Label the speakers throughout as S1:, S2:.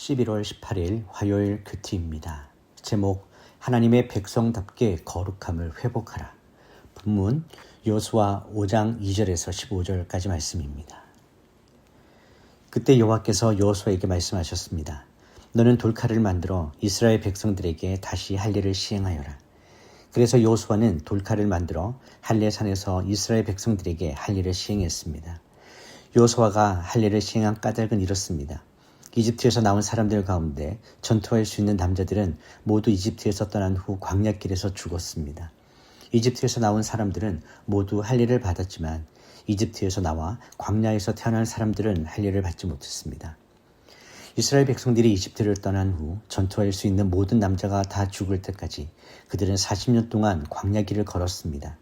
S1: 11월 18일 화요일 큐티입니다. 제목 하나님의 백성답게 거룩함을 회복하라. 본문 요수와 5장 2절에서 15절까지 말씀입니다. 그때 여호와께서 여호수아에게 말씀하셨습니다. 너는 돌칼을 만들어 이스라엘 백성들에게 다시 할례를 시행하여라. 그래서 여호수아는 돌칼을 만들어 할례산에서 이스라엘 백성들에게 할례를 시행했습니다. 여호수아가 할례를 시행한 까닭은 이렇습니다. 이집트에서 나온 사람들 가운데 전투할 수 있는 남자들은 모두 이집트에서 떠난 후 광야길에서 죽었습니다. 이집트에서 나온 사람들은 모두 할례를 받았지만 이집트에서 나와 광야에서 태어난 사람들은 할례를 받지 못했습니다. 이스라엘 백성들이 이집트를 떠난 후 전투할 수 있는 모든 남자가 다 죽을 때까지 그들은 40년 동안 광야길을 걸었습니다.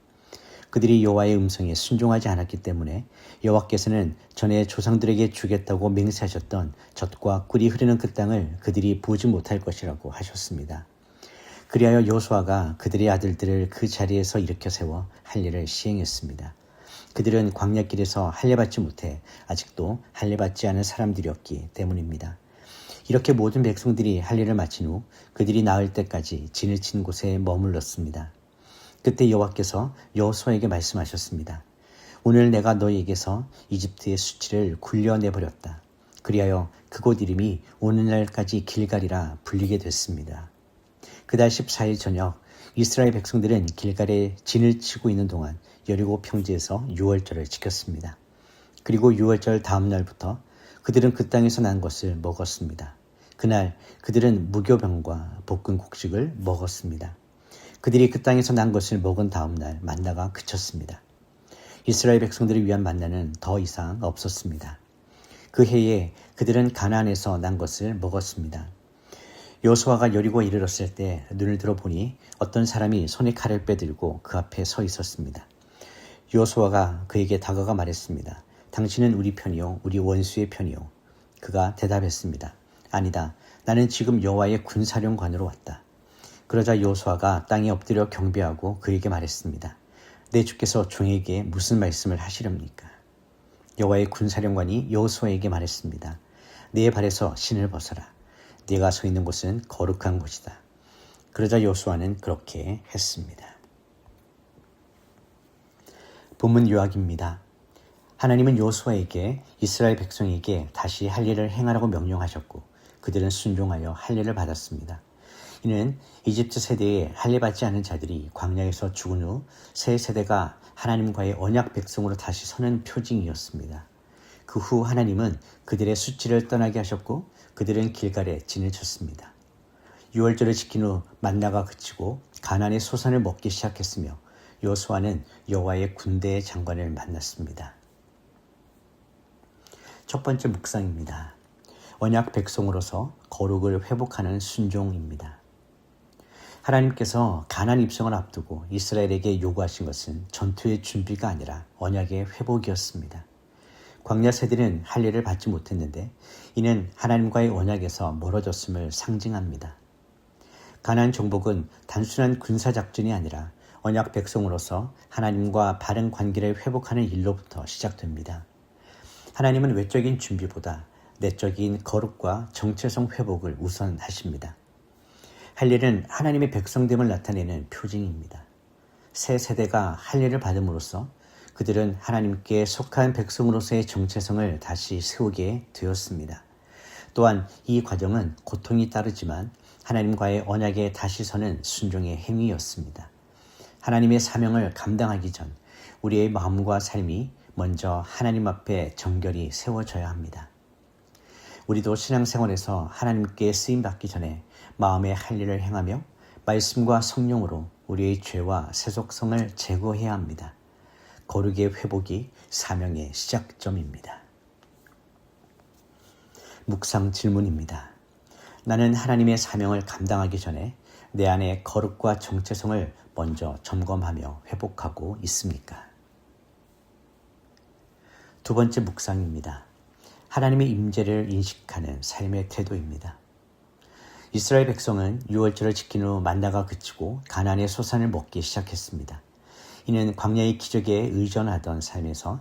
S1: 그들이 여호와의 음성에 순종하지 않았기 때문에 여호와께서는 전에 조상들에게 주겠다고 맹세하셨던 젖과 꿀이 흐르는 그 땅을 그들이 보지 못할 것이라고 하셨습니다. 그리하여 여호수아가 그들의 아들들을 그 자리에서 일으켜 세워 할례를 시행했습니다. 그들은 광야길에서 할례 받지 못해 아직도 할례 받지 않은 사람들이었기 때문입니다. 이렇게 모든 백성들이 할례를 마친 후 그들이 나을 때까지 진을 친 곳에 머물렀습니다. 그때 여호와께서 여호수아에게 말씀하셨습니다. 오늘 내가 너희에게서 이집트의 수치를 굴려내 버렸다. 그리하여 그곳 이름이 오늘날까지 길갈이라 불리게 됐습니다. 그달 14일 저녁 이스라엘 백성들은 길갈에 진을 치고 있는 동안 여리고 평지에서 6월절을 지켰습니다. 그리고 6월절 다음 날부터 그들은 그 땅에서 난 것을 먹었습니다. 그날 그들은 무교병과 볶은 곡식을 먹었습니다. 그들이 그 땅에서 난 것을 먹은 다음 날 만나가 그쳤습니다. 이스라엘 백성들을 위한 만나는 더 이상 없었습니다. 그 해에 그들은 가나안에서 난 것을 먹었습니다. 여수아가 여리고에 이르렀을 때 눈을 들어 보니 어떤 사람이 손에 칼을 빼들고 그 앞에 서 있었습니다. 여수아가 그에게 다가가 말했습니다. 당신은 우리 편이요 우리 원수의 편이요. 그가 대답했습니다. 아니다. 나는 지금 여호와의 군사령관으로 왔다. 그러자 여호수아가 땅에 엎드려 경배하고 그에게 말했습니다. 내 주께서 종에게 무슨 말씀을 하시렵니까? 여호와의 군사령관이 여호수아에게 말했습니다. 네 발에서 신을 벗어라. 네가 서 있는 곳은 거룩한 곳이다. 그러자 여호수아는 그렇게 했습니다. 본문 요약입니다. 하나님은 여호수아에게 이스라엘 백성에게 다시 할 일을 행하라고 명령하셨고 그들은 순종하여 할례를 받았습니다. 이는 이집트 세대에 할례 받지 않은 자들이 광야에서 죽은 후 새 세대가 하나님과의 언약 백성으로 다시 서는 표징이었습니다. 그 후 하나님은 그들의 수치를 떠나게 하셨고 그들은 길갈에 진을 쳤습니다. 6월절을 지킨 후 만나가 그치고 가난의 소산을 먹기 시작했으며 여호수아는 여호와의 군대의 장관을 만났습니다. 첫 번째 묵상입니다. 언약 백성으로서 거룩을 회복하는 순종입니다. 하나님께서 가난 입성을 앞두고 이스라엘에게 요구하신 것은 전투의 준비가 아니라 언약의 회복이었습니다. 광야 세대는 할례를 받지 못했는데 이는 하나님과의 언약에서 멀어졌음을 상징합니다. 가난 정복은 단순한 군사 작전이 아니라 언약 백성으로서 하나님과 바른 관계를 회복하는 일로부터 시작됩니다. 하나님은 외적인 준비보다 내적인 거룩과 정체성 회복을 우선하십니다. 할례는 하나님의 백성됨을 나타내는 표징입니다. 새 세대가 할례를 받음으로써 그들은 하나님께 속한 백성으로서의 정체성을 다시 세우게 되었습니다. 또한 이 과정은 고통이 따르지만 하나님과의 언약에 다시 서는 순종의 행위였습니다. 하나님의 사명을 감당하기 전 우리의 마음과 삶이 먼저 하나님 앞에 정결히 세워져야 합니다. 우리도 신앙생활에서 하나님께 쓰임 받기 전에 마음의 할 일을 행하며 말씀과 성령으로 우리의 죄와 세속성을 제거해야 합니다. 거룩의 회복이 사명의 시작점입니다. 묵상 질문입니다. 나는 하나님의 사명을 감당하기 전에 내 안의 거룩과 정체성을 먼저 점검하며 회복하고 있습니까? 두 번째 묵상입니다. 하나님의 임재를 인식하는 삶의 태도입니다. 이스라엘 백성은 6월절을 지킨 후 만나가 그치고 가난의 소산을 먹기 시작했습니다. 이는 광야의 기적에 의존하던 삶에서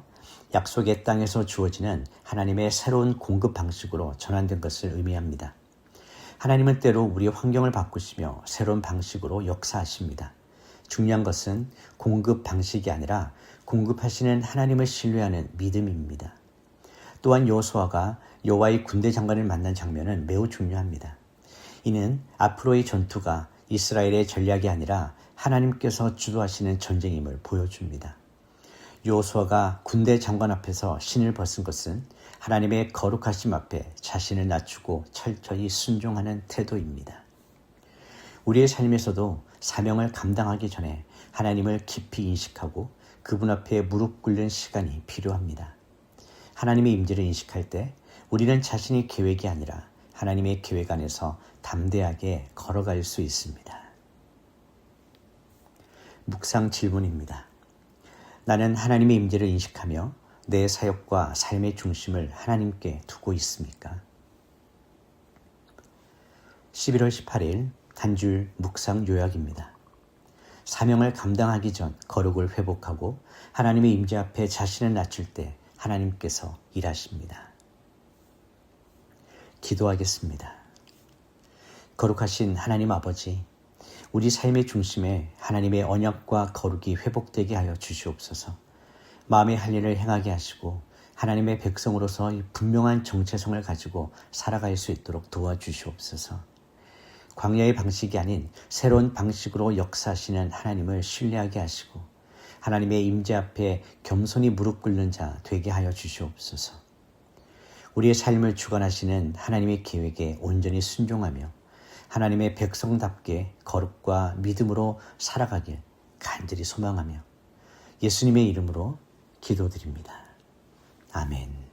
S1: 약속의 땅에서 주어지는 하나님의 새로운 공급 방식으로 전환된 것을 의미합니다. 하나님은 때로 우리의 환경을 바꾸시며 새로운 방식으로 역사하십니다. 중요한 것은 공급 방식이 아니라 공급하시는 하나님을 신뢰하는 믿음입니다. 또한 여호수아가 여호와의 군대 장관을 만난 장면은 매우 중요합니다. 이는 앞으로의 전투가 이스라엘의 전략이 아니라 하나님께서 주도하시는 전쟁임을 보여줍니다. 여호수아가 군대 장관 앞에서 신을 벗은 것은 하나님의 거룩하심 앞에 자신을 낮추고 철저히 순종하는 태도입니다. 우리의 삶에서도 사명을 감당하기 전에 하나님을 깊이 인식하고 그분 앞에 무릎 꿇는 시간이 필요합니다. 하나님의 임재를 인식할 때 우리는 자신의 계획이 아니라 하나님의 계획 안에서 담대하게 걸어갈 수 있습니다. 묵상 질문입니다. 나는 하나님의 임재를 인식하며 내 사역과 삶의 중심을 하나님께 두고 있습니까? 11월 18일 한줄 묵상 요약입니다. 사명을 감당하기 전 거룩을 회복하고 하나님의 임재 앞에 자신을 낮출 때 하나님께서 일하십니다. 기도하겠습니다. 거룩하신 하나님 아버지, 우리 삶의 중심에 하나님의 언약과 거룩이 회복되게 하여 주시옵소서. 마음의 할 일을 행하게 하시고 하나님의 백성으로서 분명한 정체성을 가지고 살아갈 수 있도록 도와주시옵소서. 광야의 방식이 아닌 새로운 방식으로 역사하시는 하나님을 신뢰하게 하시고 하나님의 임재 앞에 겸손히 무릎 꿇는 자 되게 하여 주시옵소서. 우리의 삶을 주관하시는 하나님의 계획에 온전히 순종하며 하나님의 백성답게 거룩과 믿음으로 살아가길 간절히 소망하며 예수님의 이름으로 기도드립니다. 아멘.